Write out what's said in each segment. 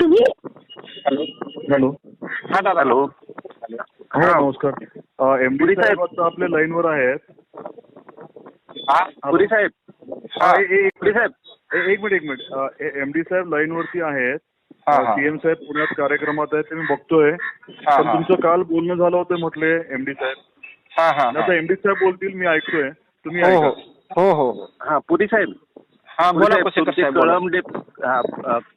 तुम्ही? हॅलो. हा दादा. हॅलो. हो. नमस्कार. एम डी पुरी साहेब. आता आपल्या लाईनवर आहेत. हा पुरी साहेब. हा, ए- ए- पुरी साहेब. ए- एक मिनिट एक मिनिट. एम डी साहेब लाईनवरती आहेत. हा, हा. सीएम साहेब पुण्यात कार्यक्रमात आहेत ते मी बघतोय. हा, पण हा. तुमचं काल बोलणं झालं होतं म्हटले एम डी साहेब. हा हा आता एम डी साहेब बोलतील मी ऐकतोय. तुम्ही हो हो. ऐका. हो हो हो. हा पुरी साहेब. हा बोला कुशेकर तुमचे. कळम डेप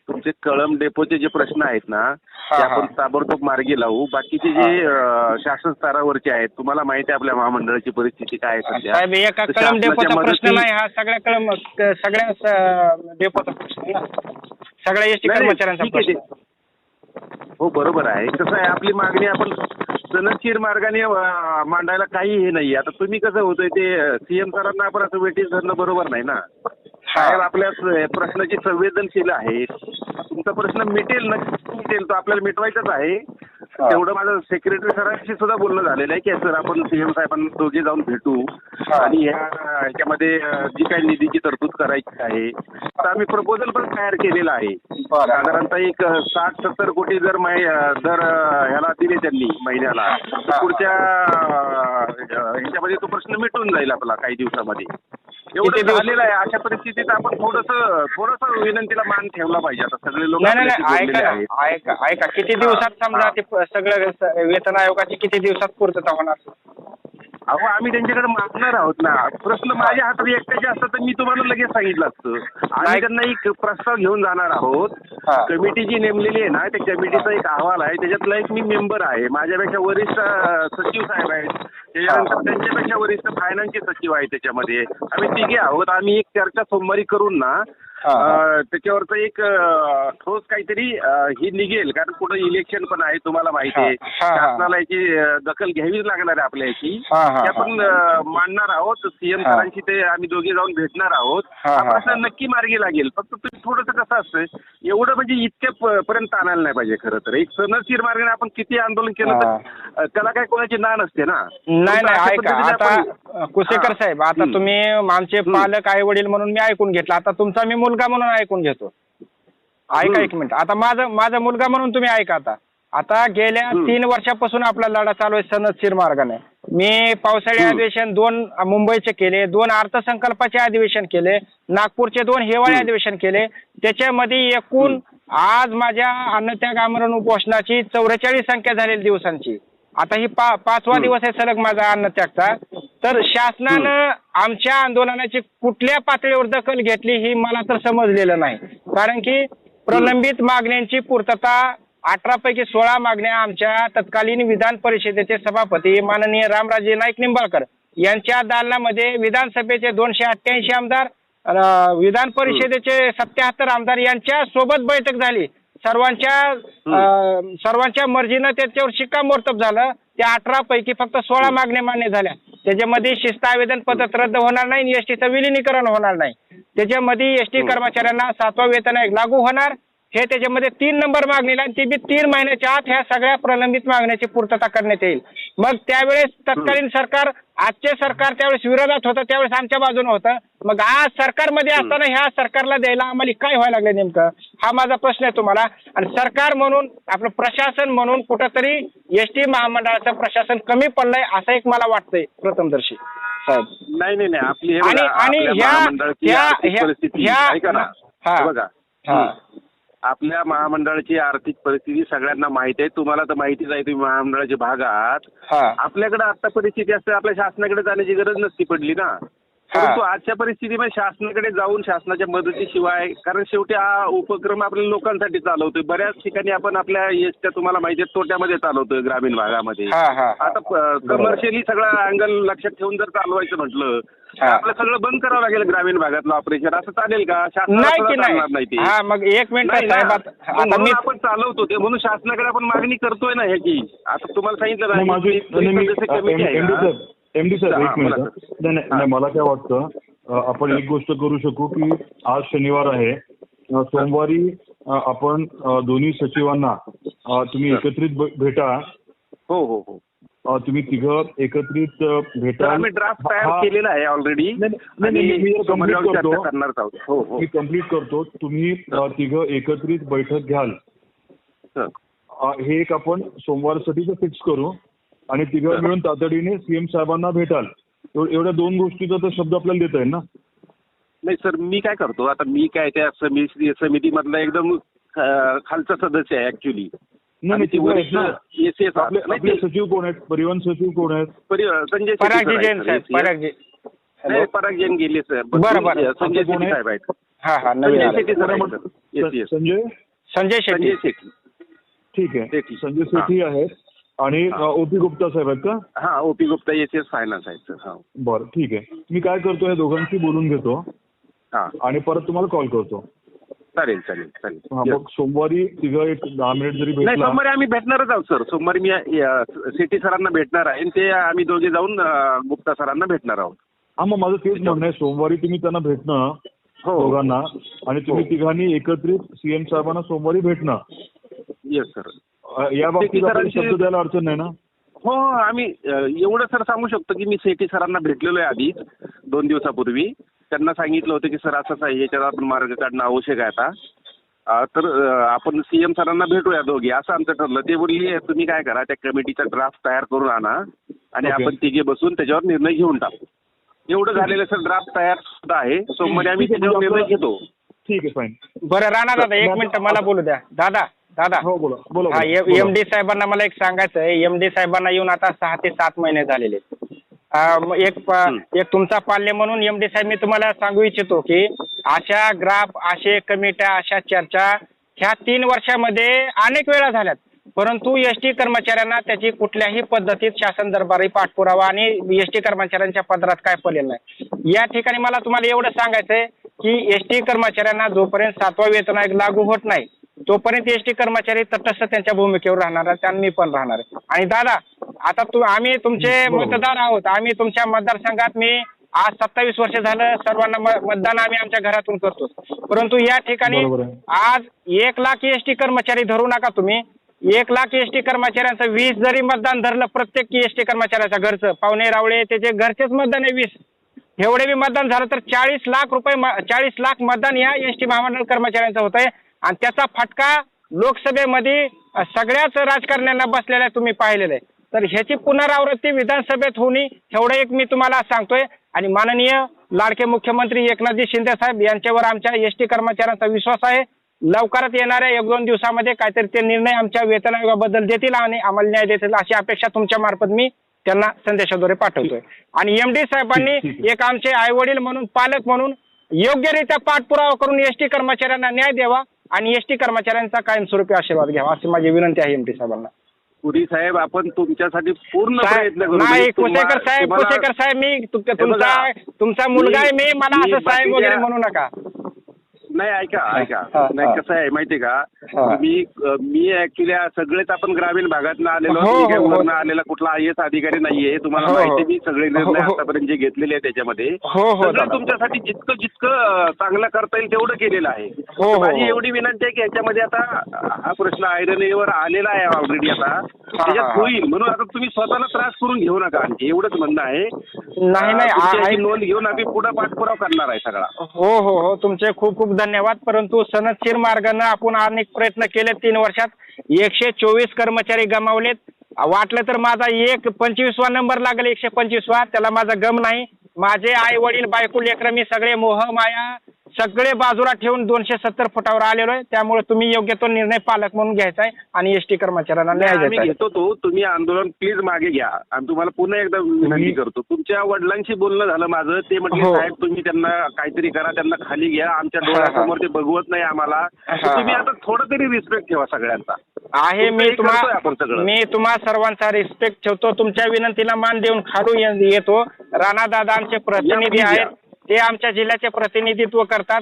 तुमचे कळम डेपोचे जे प्रश्न आहेत ना ते आपण. ताबडतोब मार्गी लावू. बाकीचे जे शासन स्तरावरचे आहेत तुम्हाला माहिती आहे आपल्या महामंडळाची परिस्थिती काय आहे सध्या? एका कलम डेपोचा प्रश्न नाही हा सगळ्या कलम क- सगळ्या डेपोचा प्रश्न सगळ्या एसटी कर्मचाऱ्यांचा प्रश्न. हो बरोबर आहे. कसं आहे आपली मागणी आपण सनदशीर मार्गाने मांडायला काही हे नाही आता तुम्ही कसं होतंय ते सीएम सरांना आपण असं वेटीस धरणं बरोबर नाही ना. साहेब आपल्या प्रश्नाची संवेदनशील आहेत तुमचा प्रश्न मिटेल नक्की मिटेल. तो आपल्याला मिटवायचाच आहे. तेवढं माझं सेक्रेटरी सरांशी सुद्धा बोलणं झालेलं आहे की सर आपण सीएम साहेबांना दोघे जाऊन भेटू. आणि ह्या ह्याच्यामध्ये जी काही निधीची तरतूद करायची आहे तर आम्ही प्रपोजल पण तयार केलेलं आहे. साधारणतः एक साठ सत्तर कोटी जर दर ह्याला दिले त्यांनी महिन्याला तर पुढच्या ह्याच्यामध्ये तो प्रश्न मिटून जाईल आपला काही दिवसामध्ये. एवढं झालेलं आहे अशा परिस्थितीत आपण थोडस थोडस विनंतीला मान ठेवला पाहिजे आता सगळे लोक नाही नाही ऐका. ना, ऐका ऐका किती दिवसात समजा. ते प- सगळं वेतन आयोगाची किती दिवसात पूर्तता होणार अहो आम्ही त्यांच्याकडे मागणार आहोत ना. प्रश्न माझ्या हातात एकट्याचे असतात तर मी तुम्हाला लगेच सांगितलं असतं. आम्ही. त्यांना एक प्रस्ताव घेऊन जाणार आहोत. कमिटी जी नेमलेली आहे ना त्या कमिटीचा एक अहवाल आहे. त्याच्यातला एक मी मेंबर आहे. माझ्यापेक्षा वरिष्ठ सचिव साहेब आहेत. त्याच्यानंतर त्यांच्यापेक्षा वरिष्ठ फायनान्सचे सचिव आहेत त्याच्यामध्ये. आम्ही तिघे आहोत. आम्ही एक चर्चा सोमवारी करून ना त्याच्यावरचं एक ठोस काहीतरी ही निघेल. कारण पुढे इलेक्शन पण आहे तुम्हाला माहिती आहे. शासनाला याची दखल घ्यावीच लागणार आहे आपल्या याची आपण मांडणार आहोत. सीएम. सरांशी ते आम्ही दोघे जाऊन भेटणार आहोत. हा. नक्की मार्गी लागेल. फक्त तुम्ही थोडंसं कसं असतं एवढं म्हणजे इतक्या पर्यंत आणायला नाही पाहिजे खरं तर. एक सनदशीर मार्गाने आपण किती आंदोलन केलं. तर त्याला काय कोणाची ना नसते ना नाही नाही ऐका आता कुसेकर. साहेब आता. तुम्ही आमचे. पालक आई वडील म्हणून मी ऐकून घेतलं आता तुमचा मी मुलगा म्हणून ऐकून घेतो ऐका. एक मिनिट आता माझा माझा मुलगा म्हणून तुम्ही ऐका आता आता गेल्या. तीन वर्षापासून आपला लढा चालू आहे सनदशीर मार्गाने मी पावसाळी. अधिवेशन दोन मुंबईचे केले दोन अर्थसंकल्पाचे अधिवेशन केले नागपूरचे दोन हिवाळी. अधिवेशन केले त्याच्यामध्ये एकूण आज माझ्या अन्नत्याग आमरण उपोषणाची चौवेचाळीस संख्या झालेली दिवसांची आता ही पा पाचवा. दिवस आहे सलग माझा अन्नत्यागचा. तर शासनानं आमच्या आंदोलनाची कुठल्या पातळीवर दखल घेतली ही मला तर समजलेलं नाही. कारण की प्रलंबित मागण्यांची पूर्तता अठरा पैकी सोळा मागण्या आमच्या तत्कालीन विधान परिषदेचे सभापती माननीय रामराजे नाईक निंबाळकर यांच्या दालनामध्ये विधानसभेचे दोनशे अठ्ठ्याऐंशी आमदार विधान परिषदेचे सत्याहत्तर आमदार यांच्या सोबत बैठक झाली. सर्वांच्या सर्वांच्या मर्जीनं त्याच्यावर शिक्कामोर्तब झालं. त्या अठरा पैकी फक्त सोळा मागण्या मान्य झाल्या. त्याच्यामध्ये शिस्त आवेदन पद्धत रद्द होणार नाही एसटीचं विलिनीकरण होणार नाही. त्याच्यामध्ये एसटी कर्मचाऱ्यांना सातवा वेतन आयोग लागू होणार. हे त्याच्यामध्ये तीन नंबर मागणीला आणि ती बी तीन महिन्याच्या आत ह्या सगळ्या प्रलंबित मागण्याची पूर्तता करण्यात येईल. मग त्यावेळेस तत्कालीन सरकार आजचे सरकार त्यावेळेस विरोधात होतं त्यावेळेस आमच्या बाजूने होतं. मग आज सरकारमध्ये असताना ह्या सरकारला द्यायला आम्हाला काय व्हायला लागलं नेमकं? हा माझा प्रश्न आहे तुम्हाला. आणि सरकार म्हणून आपलं प्रशासन म्हणून कुठंतरी एस टी महामंडळाचं प्रशासन कमी पडलंय असं एक मला वाटतंय प्रथमदर्शी. साहेब नाही नाही नाही. आपली आणि ह्या परिस्थिती बघा. हा. आपल्या महामंडळाची आर्थिक परिस्थिती सगळ्यांना माहिती आहे. तुम्हाला तर माहितीच आहे तुम्ही महामंडळाच्या भागात. हा. आपल्याकडे आता परिस्थिती असते आपल्या शासनाकडे जाण्याची गरज नसती पडली ना. परंतु आजच्या परिस्थितीमध्ये शासनाकडे जाऊन शासनाच्या मदतीशिवाय कारण शेवटी हा उपक्रम आपल्या लोकांसाठी चालवतोय. बऱ्याच ठिकाणी आपण आपल्या एसट्या तुम्हाला माहिती आहे तोट्यामध्ये चालवतोय ग्रामीण भागामध्ये. हा हा हा. आता कमर्शियली सगळं अँगल लक्षात ठेवून जर चालवायचं म्हटलं तर हा. आपलं सगळं बंद करावं लागेल ग्रामीण भागातलं ऑपरेशन असं चालेल का? शासनाला नाही ते. हा मग एक मिनिट म्हणून आपण चालवतो. ते म्हणून शासनाकडे आपण मागणी करतोय ना ह्याची आता तुम्हाला सांगितलं नाही, ना एमडी. साहेब एक मिनिट. नाही नाही नाही, मला काय वाटतं आपण एक गोष्ट करू शकू की आज शनिवार आहे. सोमवारी आपण दोन्ही सचिवांना तुम्ही एकत्रित भेटा. हो हो हो. तुम्ही तिघं एकत्रित भेटा. ड्राफ्ट तयार केलेला आहे ऑलरेडी मी आहोत. हो हो. कंप्लीट करतो. तुम्ही तिघं एकत्रित बैठक घ्याल. हं. हे एक आपण सोमवारसाठीच फिक्स करू. आणि तिघं मिळून तातडीने सीएम साहेबांना भेटाल. एव- एवढ्या दोन गोष्टीचा तर शब्द आपल्याला देता येईल ना? नाही सर मी काय करतो आता मी काय त्या समिती समितीमधला एकदम खालचा सदस्य आहे ऍक्च्युली आपले सचिव कोण आहेत? परिवहन सचिव कोण आहेत? संजय पराग जैन गेले सर. संजय शेट्टी आहे? साहेब आहेत? हा हा नवीन संजय. संजय? शेट्टी. शेट्टी. ठीक आहे. संजय शेट्टी आहेत. आणि. ओपी गुप्ता साहेब आहेत का? हा OP Gupta S S finance आहेत सर बरं ठीक आहे. मी काय करतो या दोघांशी बोलून घेतो. हा. आणि परत तुम्हाला कॉल करतो. चालेल चालेल चालेल. मग सोमवारी तिघं एक दहा मिनिट जरी नाही भेटला सोमवारी आम्ही भेटणारच आहोत सर सोमवारी मी सिटी सरांना भेटणार आहे. आणि ते आम्ही दोघे जाऊन गुप्ता सरांना भेटणार आहोत. हा मग माझं तेच म्हणणं आहे. सोमवारी तुम्ही त्यांना भेटणं हो. दोघांना. आणि तुम्ही हो. तिघांनी एकत्रित सीएम साहेबांना सोमवारी भेटणं. येस सर या बाबतीत शब्द द्यायला अडचण नाही ना? हो हो आम्ही एवढं सर सांगू शकतो की मी सेठी सरांना भेटलेलो आहे आधीच दोन दिवसापूर्वी. त्यांना सांगितलं होतं की सर असंच आहे याच्यावर आपण मार्ग काढणं आवश्यक आहे आता. तर आपण सीएम सरांना भेटूया दोघी असं आमचं ठरलं. ते बोलली तुम्ही काय करा त्या कमिटीचा ड्राफ्ट तयार करून आणा आणि. आपण तिघे बसून त्याच्यावर निर्णय घेऊन टाकू. एवढं झालेलं सर ड्राफ्ट तयार सुद्धा आहे. सोमवारी आम्ही त्याच्यावर म्हणजे निर्णय घेतो. ठीक आहे फाईन बरं राणा दादा एक मिनिट मला बोलू द्या. दादा दादा. हो बोला. बोला हा. एम डी साहेबांना मला एक सांगायचं आहे एम डी साहेबांना येऊन आता सहा ते सात महिने झालेले एक. एक तुमचा पाल्य म्हणून एम डी साहेब मी तुम्हाला सांगू इच्छितो की अशा ग्राफ असे कमिट्या अशा चर्चा ह्या तीन वर्षामध्ये अनेक वेळा झाल्यात. परंतु एस टी कर्मचाऱ्यांना त्याची कुठल्याही पद्धतीत शासन दरबारी पाठपुरावा आणि एस टी कर्मचाऱ्यांच्या पदरात काय पडलेलं नाही. या ठिकाणी मला तुम्हाला एवढं सांगायचं आहे की एस टी कर्मचाऱ्यांना जोपर्यंत सातवा वेतन आयोग लागू होत नाही तोपर्यंत एस टी कर्मचारी तटस्थ त्यांच्या भूमिकेवर राहणार आहेत आणि मी पण राहणार आहे. आणि दादा आता तू आम्ही तुमचे. मतदार आहोत. आम्ही तुमच्या मतदारसंघात मी आज सत्तावीस वर्ष झालं. सर्वांना मतदान आम्ही आमच्या घरातून करतो. परंतु या ठिकाणी आहे. आज एक लाख एस टी कर्मचारी धरू नका तुम्ही. एक लाख एस टी कर्मचाऱ्यांचं वीस जरी मतदान धरलं प्रत्येक एस टी कर्मचाऱ्याच्या घरचं. पाहुणे रावळे त्याचे घरचेच मतदान आहे वीस. एवढे बी मतदान झालं तर चाळीस लाख रुपये चाळीस लाख मतदान या एस टी महामंडळ कर्मचाऱ्यांचं होत आहे आणि त्याचा फटका लोकसभेमध्ये सगळ्याच राजकारण्यांना बसलेला तुम्ही पाहिलेलं. आहे तर ह्याची पुनरावृत्ती विधानसभेत होणे एवढं एक मी तुम्हाला सांगतोय. आणि माननीय लाडके मुख्यमंत्री एकनाथजी शिंदे साहेब यांच्यावर आमच्या एस टी कर्मचाऱ्यांचा विश्वास आहे. लवकरात येणाऱ्या एक दोन दिवसामध्ये काहीतरी ते निर्णय आमच्या वेतन आयोगाबद्दल देतील आणि आम्हाला न्याय देतील अशी अपेक्षा तुमच्या मार्फत मी त्यांना संदेशाद्वारे पाठवतोय. आणि एम डी साहेबांनी एक आमचे आई वडील म्हणून पालक म्हणून योग्यरित्या पाठपुरावा करून एस टी कर्मचाऱ्यांना न्याय द्यावा. आणि एस टी कर्मचाऱ्यांचा कायमस्वरूपी आशीर्वाद घ्यावा अशी माझी विनंती आहे एम डी साहेबांना. पुरी साहेब आपण तुमच्यासाठी पूर्ण साहेब, प्रयत्न करू. नाही कुसेकर साहेब तुम्हाला- कुसेकर साहेब मी तु- तुमचा तुमचा मुलगा आहे मी मला मी असं साहेब वगैरे म्हणू नका. नाही ऐका ऐका. हा, नाही हा. कसं आहे माहितीये का. मी मी ऍक्च्युली सगळेच आपण ग्रामीण भागातनं आलेलो हो, हो, हो. आलेला कुठला आय एस अधिकारी नाहीये तुम्हाला. माहिती मी सगळे निर्णय. आतापर्यंत जे घेतलेले आहेत त्याच्यामध्ये सगळं. तुमच्यासाठी जितकं जितकं चांगलं करता येईल तेवढं केलेलं आहे माझी. एवढी विनंती आहे की याच्यामध्ये आता हा प्रश्न आयरनीवर आलेला आहे ऑलरेडी आता त्याच्यात. होईल म्हणून आता तुम्ही स्वतःला त्रास करून घेऊ नका आणखी एवढंच म्हणणं आहे नाही नाही नोंद घेऊन आम्ही पुढे पाठपुरावा करणार आहे सगळा हो हो हो तुमचे खूप खूप धन्यवाद परंतु सनदशीर मार्गानं आपण अनेक प्रयत्न केले तीन वर्षात. एकशे चोवीस कर्मचारी गमावलेत. वाटलं तर माझा एक पंचवीसवा नंबर लागेल एकशे पंचवीसवा. त्याला माझा गम नाही. माझे आई वडील बायको लेकर मी सगळे मोह माया सगळे बाजूला ठेवून दोनशे सत्तर फुटावर आलेलो आहे. त्यामुळे तुम्ही योग्य तो निर्णय पालक म्हणून घ्यायचा आहे आणि एस टी कर्मचाऱ्यांना न्याय आम्ही द्यायचा आहे घेतो तो. तुम्ही आंदोलन प्लीज मागे घ्या. आणि तुम्हाला पुन्हा एकदा विनंती करतो. तुमच्या वडिलांशी बोलणं झालं माझं. ते म्हटले हो. साहेब तुम्ही त्यांना काहीतरी करा त्यांना खाली घ्या. आमच्या डोळ्यासमोर ते बघवत नाही आम्हाला. तर हा, तुम्ही. आता थोडं तरी रिस्पेक्ट ठेवा सगळ्यांचा. आहे तुमचं मी हे करतोय तुम्हा आपण सगळं. मी तुम्हा सर्वांचा रिस्पेक्ट ठेवतो. तुमच्या विनंतीला मान देऊन ये- येतो. राणा दादा आमचे प्रतिनिधी या, आहेत. ते आमच्या जिल्ह्याचे प्रतिनिधित्व करतात.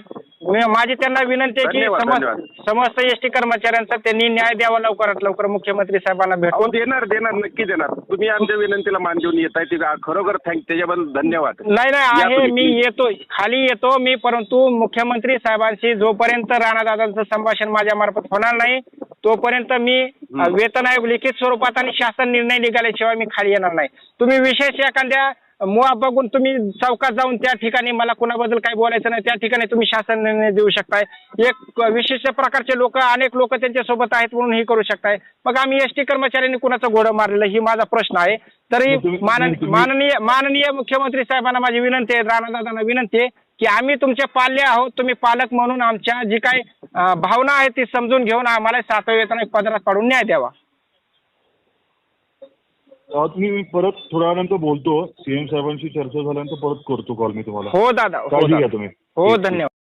माझी त्यांना विनंती आहे की धन्यवाद, समस्त धन्यवाद. समस्त एस टी कर्मचाऱ्यांचा त्यांनी न्याय द्यावा लवकरात लवकर मुख्यमंत्री साहेबांना अहो भेटून देणार देणार नक्की देणार. तुम्ही आमच्या विनंतीला मान देऊन येत आहे ते खरोखर थँक त्याच्याबद्दल धन्यवाद. नाही नाही या आहे तुम्ही, मी. येतो खाली येतो मी परंतु मुख्यमंत्री साहेबांशी जोपर्यंत राणादादांचं संभाषण माझ्या मार्फत होणार नाही तोपर्यंत मी अ, वेतन आयोग लिखित स्वरूपात आणि शासन निर्णय निघाल्याशिवाय मी खाली येणार नाही. तुम्ही विशेष एखाद्या मुळा बघून तुम्ही चौकात जाऊन त्या ठिकाणी मला कोणाबद्दल काही बोलायचं नाही त्या ठिकाणी तुम्ही शासन निर्णय देऊ शकताय. एक विशिष्ट प्रकारचे लोक अनेक लोक त्यांच्यासोबत आहेत म्हणून हे करू शकताय. मग आम्ही एस टी कर्मचाऱ्यांनी कुणाचं घोडं मारलेलं ही माझा प्रश्न आहे. तरी माननीय माननीय मुख्यमंत्री साहेबांना माझी विनंती आहे राणादादांना विनंती आहे की आम्ही तुमचे पाल्य आहोत तुम्ही पालक म्हणून आमच्या जी काही भावना आहे ती समजून घेऊन आम्हाला सातव्या वेतन पदरात पाडून न्याय द्यावा. तुम्ही मी परत थोड्या वेळानंतर बोलतो. सीएम साहेबांशी चर्चा झाल्यानंतर परत करतो कॉल मी तुम्हाला. हो दादा. हो काळजी दादा. घ्या तुम्ही. हो. धन्यवाद.